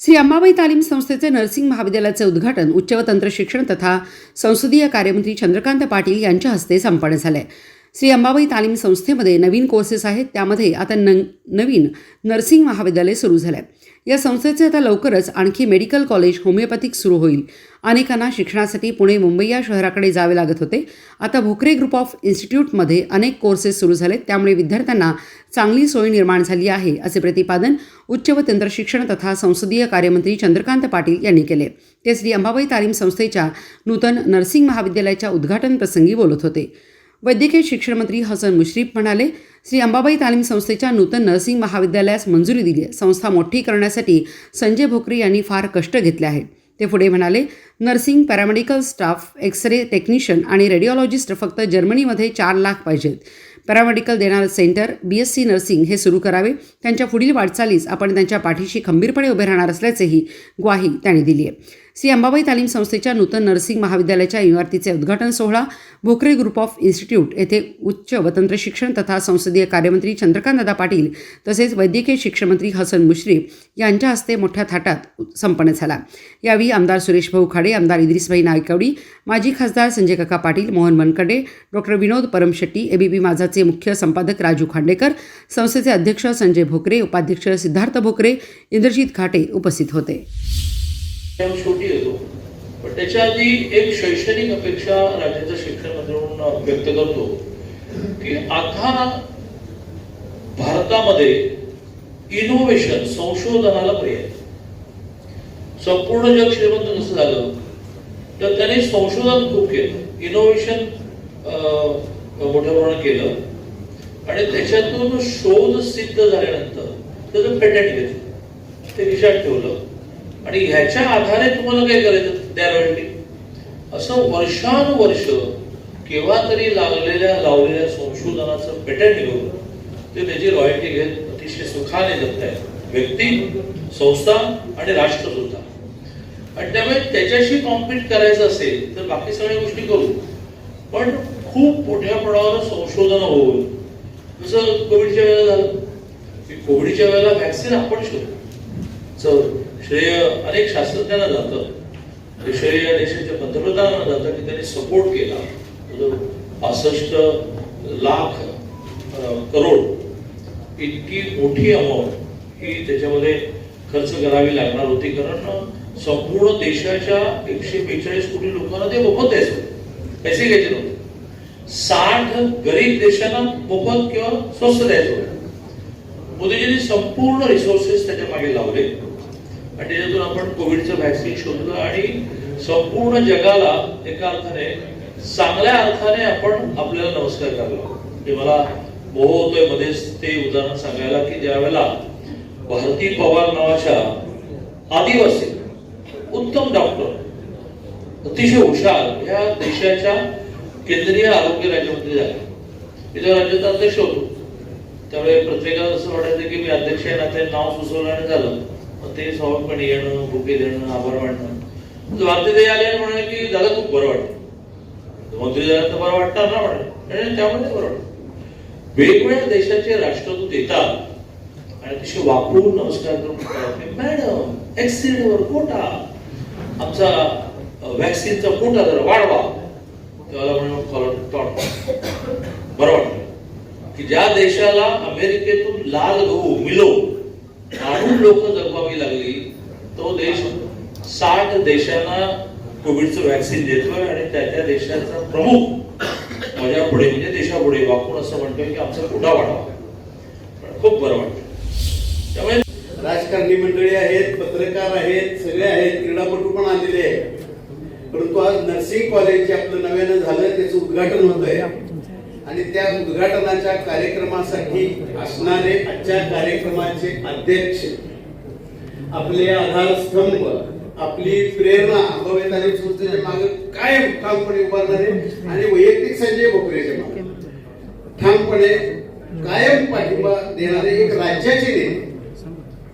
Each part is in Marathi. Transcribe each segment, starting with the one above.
श्री अंबाबाई तालीम संस्थेचे नर्सिंग महाविद्यालयाचे उद्घाटन उच्च व तंत्र शिक्षण तथा संसदीय कार्यमंत्री चंद्रकांत पाटील यांच्या हस्ते संपन्न झाले. श्री अंबाबाई तालीम संस्थेमध्ये नवीन कोर्सेस आहेत. त्यामध्ये आता न नवीन नर्सिंग महाविद्यालय सुरू झालं आहे या संस्थेचे आता लवकरच आणखी मेडिकल कॉलेज होमिओपॅथिक सुरू होईल. अनेकांना शिक्षणासाठी पुणे मुंबई या शहराकडे जावे लागत होते. आता भोकरे ग्रुप ऑफ इन्स्टिट्यूटमध्ये अनेक कोर्सेस सुरू झालेत. त्यामुळे विद्यार्थ्यांना चांगली सोय निर्माण झाली आहे असे प्रतिपादन उच्च व तंत्रशिक्षण तथा संसदीय कार्यमंत्री चंद्रकांत पाटील यांनी केले. ते श्री अंबाबाई तालीम संस्थेच्या नूतन नर्सिंग महाविद्यालयाच्या उद्घाटन प्रसंगी बोलत होते. वैद्यकीय शिक्षण मंत्री हसन मुश्रीफ म्हणाले श्री अंबाबाई तालीम संस्थेच्या नूतन नर्सिंग महाविद्यालयास मंजुरी दिली आहे. संस्था मोठी करण्यासाठी संजय भोकरे यांनी फार कष्ट घेतले आहेत. ते पुढे म्हणाले nursing paramedical staff X ray technician आणि रेडिओलॉजिस्ट फक्त जर्मनीमध्ये चार लाख पाहिजेत. पॅरामेडिकल देणारं centre B S C nursing हे सुरू करावे. त्यांच्या पुढील वाटचालीस आपण त्यांच्या पाठीशी खंबीरपणे उभे राहणार असल्याचेही ग्वाही त्यांनी दिली आहे. श्री अंबाबाई तालीम संस्थेच्या नूतन नर्सिंग महाविद्यालयाच्या इमारतीचे उद्घाटन सोहळा भोकरे ग्रुप ऑफ इन्स्टिट्यूट येथे उच्च व तंत्र शिक्षण तथा संसदीय कार्यमंत्री चंद्रकांतदादा पाटील तसेच वैद्यकीय शिक्षण मंत्री हसन मुश्रीफ यांच्या हस्ते मोठ्या थाटात संपन्न झाला. यावेळी आमदार सुरेश भाऊ खाडे आमदार इद्रिसभाई नायकवडी माजी खासदार संजय काका पाटील मोहन मनकडे डॉक्टर विनोद परमशेट्टी एबीपी माझाचे मुख्य संपादक राजू खांडेकर संस्थेचे अध्यक्ष संजय भोकरे उपाध्यक्ष सिद्धार्थ भोकरे इंद्रजित घाटे उपस्थित होते. शेवटी येतो. पण त्याच्या आधी एक शैक्षणिक अपेक्षा राज्याचा शिक्षण मंत्री म्हणून व्यक्त करतो की आता भारतामध्ये इनोव्हेशन संशोधनाला पर्याय संपूर्ण जग श्रीमंत कसं झालं तर त्याने संशोधन खूप केलं. इनोव्हेशन मोठ्या प्रमाणात केलं. आणि त्याच्यातून शोध सिद्ध झाल्यानंतर त्याचं पेटंट घेतलं. ते विषयात ठेवलं. आणि ह्याच्या आधारे तुम्हाला काय करायचं? त्या रॉयल्टी असं वर्षानुवर्ष केव्हा तरी लागलेल्या लावलेल्या संशोधनाचं पेटंट घेऊन ते त्याची रॉयल्टी घेत अतिशय सुखाने जगत व्यक्ती संस्था आणि राष्ट्र सुद्धा. आणि त्यामुळे त्याच्याशी कॉम्पिट करायचं असेल तर बाकी सगळ्या गोष्टी करू. पण खूप मोठ्या प्रमाणावर संशोधन होऊन जसं कोविडच्या वेळेला झालं. की कोविडच्या वेळेला व्हॅक्सिन आपण शोधलं. श्रेय अनेक शास्त्रज्ञांना जातं. श्रेय या देशाच्या पंतप्रधानांना जातं की त्यांनी सपोर्ट केला. म्हणजे पासष्ट लाख करोड इतकी मोठी अमाऊंट ही त्याच्यामध्ये खर्च करावी लागणार होती. कारण संपूर्ण देशाच्या एकशे बेचाळीस कोटी लोकांना ते मोफत द्यायचं. पैसे घ्यायचे नव्हते. साठ गरीब देशांना मोफत किंवा स्वस्त द्यायचं होतं. मोदीजींनी संपूर्ण रिसोर्सेस त्याच्यामागे लावले. आणि त्याच्यातून आपण कोविडचं व्हॅक्सिन शोधलं आणि संपूर्ण जगाला एका अर्थाने चांगल्या अर्थाने आपण आपल्याला नमस्कार करायला म्हणजे मला मोह होतोय मध्येच ते उदाहरण सांगायला की ज्या वेळेला भारती पवार नावाच्या आदिवासी उत्तम डॉक्टर अतिशय हुशार ह्या देशाच्या केंद्रीय आरोग्य राज्यमंत्री झाले. मी राज्याचा अध्यक्ष होतो. त्यावेळी प्रत्येकाला असं वाटायचं की मी अध्यक्ष आहे ना ते नाव सुचवलं आणि झालं. ते स्वाभाविकपणे येणं बुके देणं आभार मानणं. भारतीय आले म्हणाले की दादा खूप बरं वाटतं मंत्री झाला तर बरं वाटतं ना म्हणे आणि त्यामध्ये बरं वाटतं वेगवेगळ्या देशाचे राष्ट्रदूत येतात आणि तसे वापरून नमस्कार करून मॅडम ऍक्सिडेंटवर कोटा आमचा व्हॅक्सिनचा कोटा जरा वाढवा. तेव्हा म्हणून कॉलर बरं वाटतं की ज्या देशाला अमेरिकेतून लाल गहू मिलो आणून लोक जगवावी लागली तो देश साठ देशांना कोविडचं व्हॅक्सिन देतोय आणि त्या त्या देशाचा प्रमुख माझ्या पुढे म्हणजे देशापुढे वाकून असं म्हणतोय की आमचा कुठा वाढावा. पण खूप बरं वाटतं. त्यामुळे राजकारणी मंडळी आहेत पत्रकार आहेत सगळे आहेत क्रीडापटू पण आलेले आहेत. परंतु आज नर्सिंग कॉलेज जे आपलं नव्यानं झालं त्याचं उद्घाटन होत आहे आणि त्या उद्घाटनाच्या कार्यक्रमासाठी असणारे आजच्या कार्यक्रमाचे अध्यक्ष आपले आधारस्तंभ आपली प्रेरणा अंबाबाई संस्थेच्या मागे काय ठामपणे उभारणारे आणि वैयक्तिक संजय भोकरेच्या मागे ठामपणे कायम पाठिंबा देणारे एक राज्याचे नेते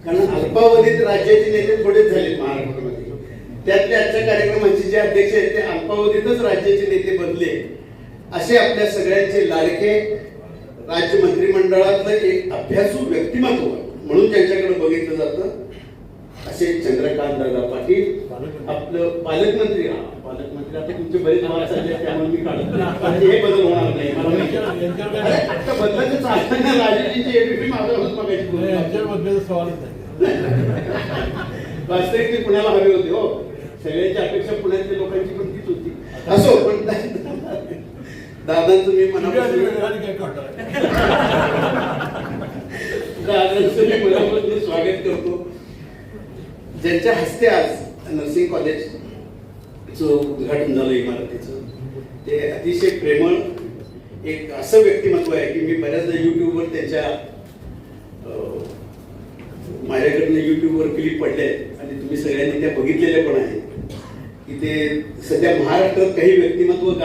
कारण अल्पावधीत राज्याचे नेते थोडेच झाले महाराष्ट्रामध्ये. त्यातले आजच्या कार्यक्रमाचे जे अध्यक्ष आहेत ते अल्पावधीतच राज्याचे नेते बनले. असे आपल्या सगळ्यांचे लाडके राज्य मंत्रिमंडळातलं एक अभ्यासू व्यक्तिमत्व म्हणून ज्यांच्याकडे बघितलं जातं असे चंद्रकांत दादा पाटील आपलं पालकमंत्री पालकमंत्री आता तुमचे बरेच मार्क चालले त्यामुळे मी काढत नाही. आता हे बदल होणार नाही. आता बदलाचं चालताना राजूजींची एबीपी मागं होत बघायची वास्तविक ती पुण्याला हवी होती हो. सगळ्यांची अपेक्षा पुण्यातल्या लोकांची पण तीच होती. असो पण दादांचं मी मनापासून दादांचं मी मनापासून स्वागत करतो. ज्यांच्या हस्ते आज नर्सिंग कॉलेजचं उद्घाटन झालं इमारतीचं ते अतिशय प्रेमळ एक असं व्यक्तिमत्व आहे की मी बऱ्याचदा युट्यूबवर त्याच्या माझ्याकडनं युट्यूबवर क्लिप पडले आणि तुम्ही सगळ्यांनी त्या बघितलेल्या पण आहेत. की ते सध्या महाराष्ट्रात काही व्यक्तिमत्व होती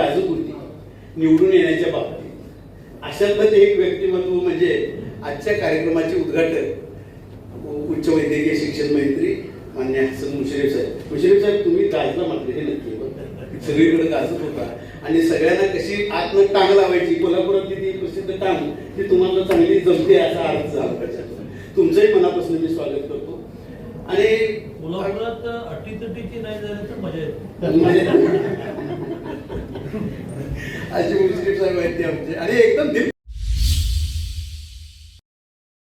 निवडून येण्याच्या बाबतीत. अशातलंच एक व्यक्तिमत्व म्हणजे आजच्या कार्यक्रमाचे उद्घाटक उच्च वैद्यकीय शिक्षण मंत्री मान्य हसन मुश्रीफ साहेब. मुश्रीफ साहेब तुम्ही गाजला मात्र हे नक्की. सगळीकडे गाजत होता. आणि सगळ्यांना कशी आतनं टांग लावायची कोल्हापुरातली ती प्रसिद्ध टांग ती तुम्हाला चांगली जमते असा अर्थ झाला तुमचंही मनापासून मी स्वागत करतो. आणि कोल्हापुरात अटीतटीची नाही झाली तर मजा येते. अशी मुश्रीफ साहेब आहेत ते आमचे. आणि एकदम